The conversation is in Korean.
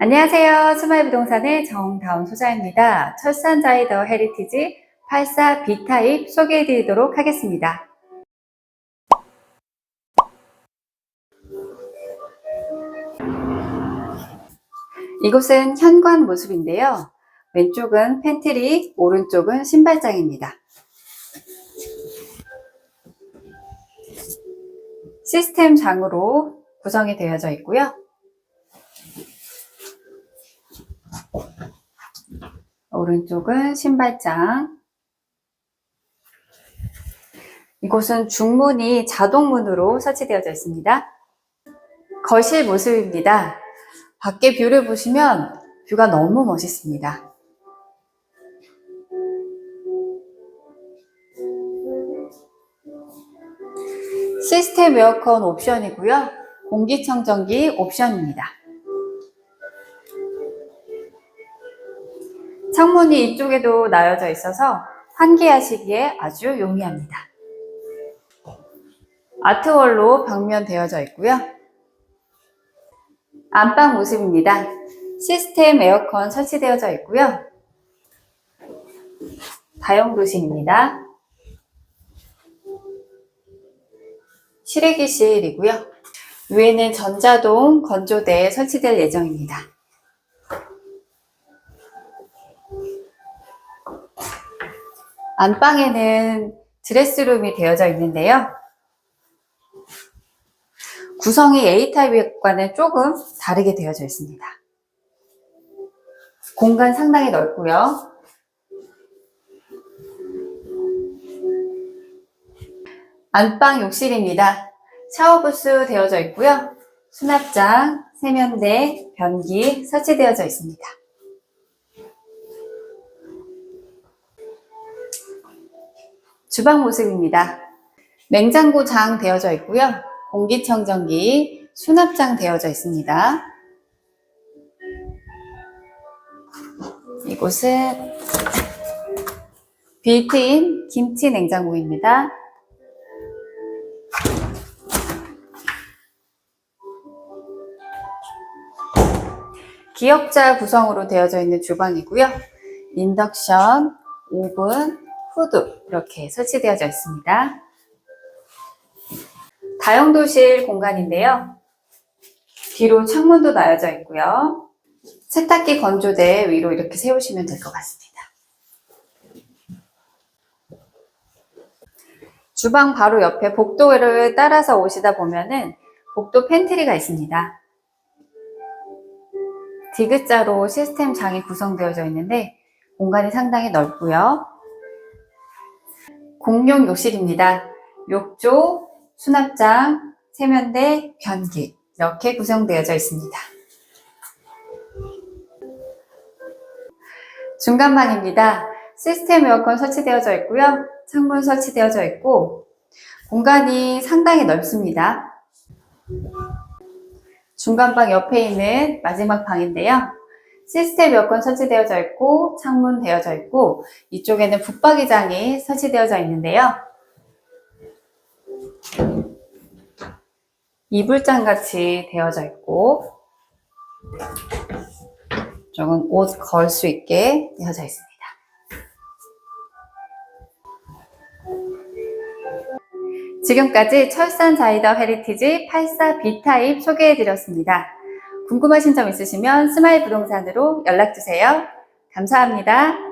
안녕하세요. 스마일 부동산의 정다운 소장입니다. 철산자이더 헤리티지 84 B타입 소개해 드리도록 하겠습니다. 이곳은 현관 모습인데요. 왼쪽은 팬트리, 오른쪽은 신발장입니다. 시스템 장으로 구성이 되어져 있고요. 오른쪽은 신발장. 이곳은 중문이 자동문으로 설치되어져 있습니다. 거실 모습입니다. 밖에 뷰를 보시면 뷰가 너무 멋있습니다. 시스템 에어컨 옵션이고요. 공기청정기 옵션입니다. 창문이 이쪽에도 나여져 있어서 환기하시기에 아주 용이합니다. 아트월로 벽면 되어져 있고요. 안방 모습입니다. 시스템 에어컨 설치되어져 있고요. 다용도실입니다. 실외기실이고요. 위에는 전자동 건조대 설치될 예정입니다. 안방에는 드레스룸이 되어져 있는데요. 구성이 A타입과는 조금 다르게 되어져 있습니다. 공간 상당히 넓고요. 안방 욕실입니다. 샤워부스 되어져 있고요. 수납장, 세면대, 변기 설치되어져 있습니다. 주방 모습입니다. 냉장고 장 되어져 있고요. 공기청정기, 수납장 되어져 있습니다. 이곳은 빌트인 김치 냉장고입니다. 기역자 구성으로 되어져 있는 주방이고요. 인덕션, 오븐, 후드 이렇게 설치되어져 있습니다. 다용도실 공간인데요. 뒤로 창문도 나여져 있고요. 세탁기 건조대 위로 이렇게 세우시면 될 것 같습니다. 주방 바로 옆에 복도를 따라서 오시다 보면은 복도 팬트리가 있습니다. 디귿자로 시스템 장이 구성되어져 있는데 공간이 상당히 넓고요. 공용 욕실입니다. 욕조, 수납장, 세면대, 변기 이렇게 구성되어져 있습니다. 중간방입니다. 시스템 에어컨 설치되어져 있고요. 창문 설치되어져 있고 공간이 상당히 넓습니다. 중간방 옆에 있는 마지막 방인데요. 시스템 에어컨 설치되어져 있고 창문 되어져 있고 이쪽에는 붙박이장이 설치되어져 있는데요. 이불장 같이 되어져 있고 이쪽은 옷 걸 수 있게 되어져 있습니다. 지금까지 철산 자이더 헤리티지 84 B타입 소개해드렸습니다. 궁금하신 점 있으시면 스마일 부동산으로 연락주세요. 감사합니다.